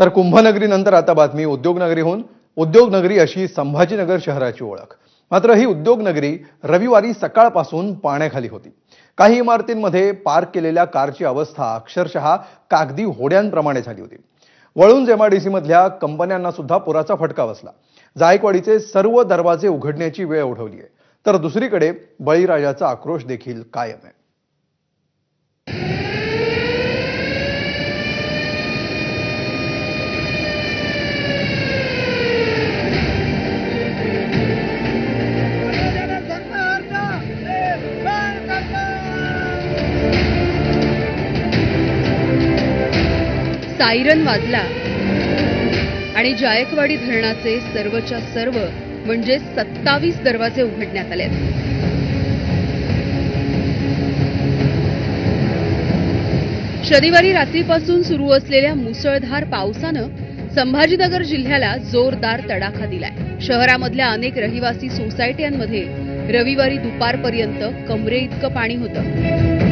तर कुंभनगरीनंतर आता बातमी उद्योगनगरीहून उद्योगनगरी अशी संभाजीनगर शहराची ओळख. मात्र ही उद्योगनगरी रविवारी सकाळपासून पाण्याखाली होती. काही इमारतींमध्ये पार्क केलेल्या कारची अवस्था अक्षरशः कागदी होड्यांप्रमाणे झाली होती. वळून जेमाडीसीमधल्या कंपन्यांना सुद्धा पुराचा फटका बसला. जायकवाडीचे सर्व दरवाजे उघडण्याची वेळ ओढवली आहे तर दुसरीकडे बळीराजाचा आक्रोश देखील कायम आहे. सायरन वाजला. आणि जायकवाडी धरणाचे सर्वच्या सर्व म्हणजे सत्तावीस दरवाजे उघडण्यात आले शनिवारी रात्रीपासून सुरू असलेल्या मुसळधार पावसानं संभाजीनगर जिल्ह्याला जोरदार तडाखा दिलाय. शहरामधल्या अनेक रहिवासी सोसायट्यांमध्ये रविवारी दुपारपर्यंत कमरे इतकं पाणी होतं.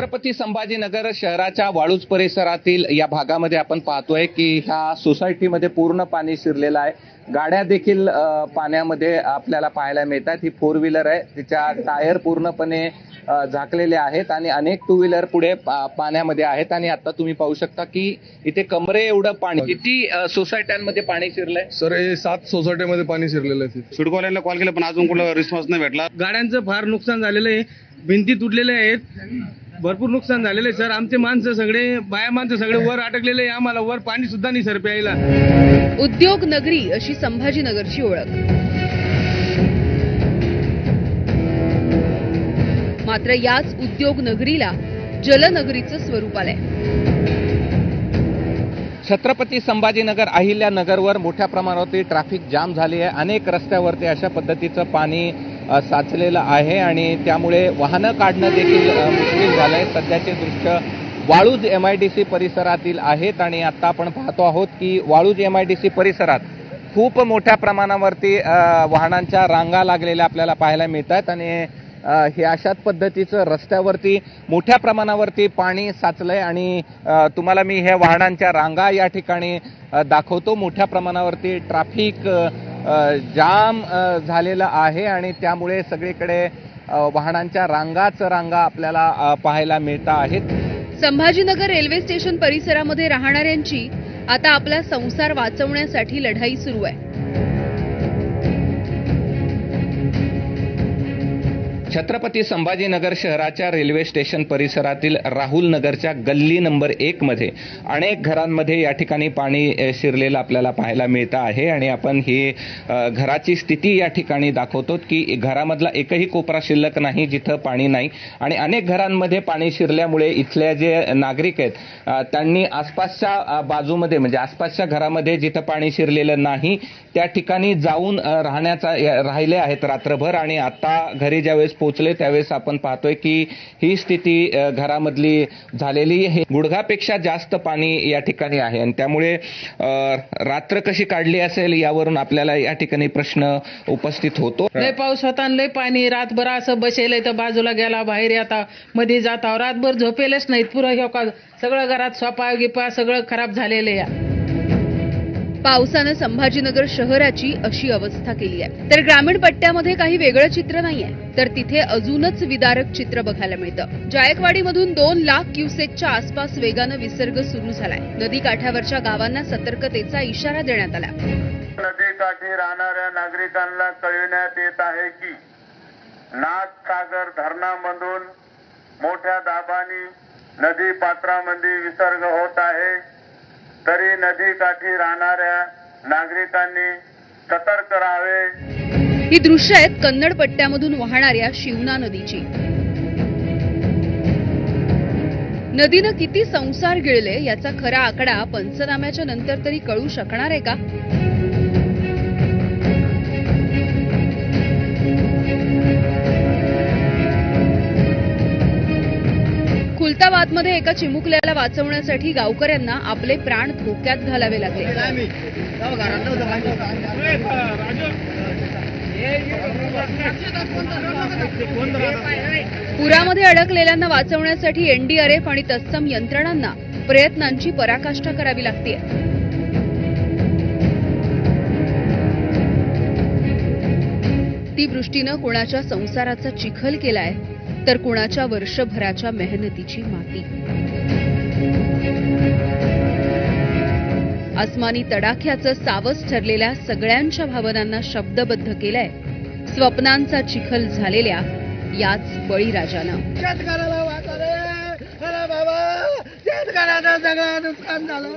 छत्रपती संभाजीनगर शहराच्या वाळूज परिसरातील या भागामध्ये आपण पाहतोय की ह्या सोसायटीमध्ये पूर्ण पाणी शिरलेलं आहे. गाड्या देखील पाण्यामध्ये आपल्याला पाहायला मिळतात ही फोर व्हीलर आहे. तिच्या टायर पूर्णपणे झाकलेले आहेत आणि अनेक टू व्हीलर पुढे पाण्यामध्ये आहेत. आणि आता तुम्ही पाहू शकता की इथे कमरे एवढं पाणी किती सोसायट्यांमध्ये पाणी शिरलंय? सर हे सात सोसायटीमध्ये पाणी शिरलेलं आहे. तिथे. सिडकोवाल्यांना कॉल केला पण अजून कुठला रिस्पॉन्स नाही भेटला. गाड्यांचं फार नुकसान झालेलं आहे. भिंती तुटलेल्या आहेत. भरपूर नुकसान झालेलं आहे सर. आमचे माणसं सगळे बाया माणसं सगळे वर अटकलेले आहे. आम्हाला वर पाणी सुद्धा नाही सर प्यायला. उद्योग नगरी अशी संभाजीनगरची ओळख. मात्र याच उद्योग नगरीला जलनगरीचं स्वरूप आलंय. छत्रपती संभाजीनगर अहिल्यानगरवर मोठ्या प्रमाणावरती ट्रॅफिक जाम झाली आहे. अनेक रस्त्यावरती अशा पद्धतीचं पाणी साचलेलं आहे आणि त्यामुळे वाहनं काढणं देखील मुश्किल झालं आहे सध्याचे दृश्य Waluj M I D C परिसरातील आहेत आणि आत्ता आपण पाहतो आहोत की Waluj M I D C परिसरात खूप मोठ्या प्रमाणावरती वाहनांच्या रांगा लागलेल्या आपल्याला पाहायला मिळत आहेत आणि हे अशाच पद्धतीचं रस्त्यावरती मोठ्या प्रमाणावरती पाणी साचलंय आणि तुम्हाला मी ह्या वाहनांच्या रांगा या ठिकाणी दाखवतो. मोठ्या प्रमाणावरती ट्रॅफिक जाम झालेला झालेलं आहे आणि त्यामुळे सगळीकडे वाहनांच्या रांगाच रांगा आपल्याला पाहायला मिळता आहेत. संभाजीनगर रेल्वे स्टेशन परिसरामध्ये राहणाऱ्यांची आता आपला संसार वाचवण्यासाठी लढाई सुरू आहे. छत्रपती संभाजीनगर शहराच्या रेल्वे स्टेशन परिसरातील राहुल नगरच्या गल्ली नंबर एक मध्ये अनेक घरांमध्ये या ठिकाणी पाणी शिरलेलं आपल्याला पाहायला मिळतं आहे. आणि आपण ही घराची स्थिती या ठिकाणी दाखवतो की घरामधला एकही कोपरा शिल्लक नाही जिथं पाणी नाही. आणि अनेक घरांमध्ये पाणी शिरल्यामुळे इथल्या जे नागरिक आहेत त्यांनी आसपासच्या बाजूमध्ये म्हणजे आसपासच्या घरामध्ये जिथं पाणी शिरलेलं नाही त्या ठिकाणी जाऊन राहण्याचा राहिले आहेत रात्रभर. आणि आता घरी ज्यावेळेस पोहोचले त्यावेळेस आपण पाहतोय की ही स्थिती घरामधली झालेली आहे. गुडघापेक्षा जास्त पाणी या ठिकाणी आहे आणि त्यामुळे रात्र कशी काढली असेल यावरून आपल्याला या ठिकाणी प्रश्न उपस्थित होतो. लय पाऊस होता लय पाणी रातभर असं बसेल तर बाजूला गेला बाहेर येता मध्ये जाता रातभर झोपेलच नाहीत. पुरं सगळं घरात स्वपा गिपा सगळं खराब झालेलं या पावसानं संभाजीनगर शहराची अशी अवस्था केली आहे. तर ग्रामीण पट्ट्यामध्ये काही वेगळं चित्र नाहीये. तर तिथे अजूनच विदारक चित्र बघायला मिळतं. जायकवाडीमधून दोन लाख क्युसेकच्या आसपास वेगानं विसर्ग सुरू झालाय. नदी काठावरच्या गावांना सतर्कतेचा इशारा देण्यात आला. नदीकाठी राहणाऱ्या नागरिकांना कळविण्यात येत आहे की नागसागर धरणामधून मोठ्या दाबाने नदी पात्रामध्ये विसर्ग होत आहे. तरी नदीकाठी राहणाऱ्या नागरिकांनी सतर्क राहावे. ही दृश्य आहेत कन्नड पट्ट्यामधून वाहणाऱ्या शिवना नदीची. नदीनं किती संसार गिळले याचा खरा आकडा पंचनाम्याच्या नंतर तरी कळू शकणार आहे का? खुलताबादमध्ये एका चिमुकल्याला वाचवण्यासाठी गावकऱ्यांना आपले प्राण धोक्यात घालावे लागले. पुरामध्ये अडकलेल्यांना वाचवण्यासाठी एनडीआरएफ आणि तत्सम यंत्रणांना प्रयत्नांची पराकाष्ठा करावी लागते. वृष्टीनं कोणाच्या संसाराचा चिखल केलाय? तर कुणाच्या वर्षभराच्या मेहनतीची माती. आसमानी तडाख्याचं सावस ठरलेल्या सगळ्यांच्या भावनांना शब्दबद्ध केलंय. स्वप्नांचा चिखल झालेल्या याच बळीराजानं. शेतकऱ्याला शेतकऱ्याचं सगळं नुकसान झालं.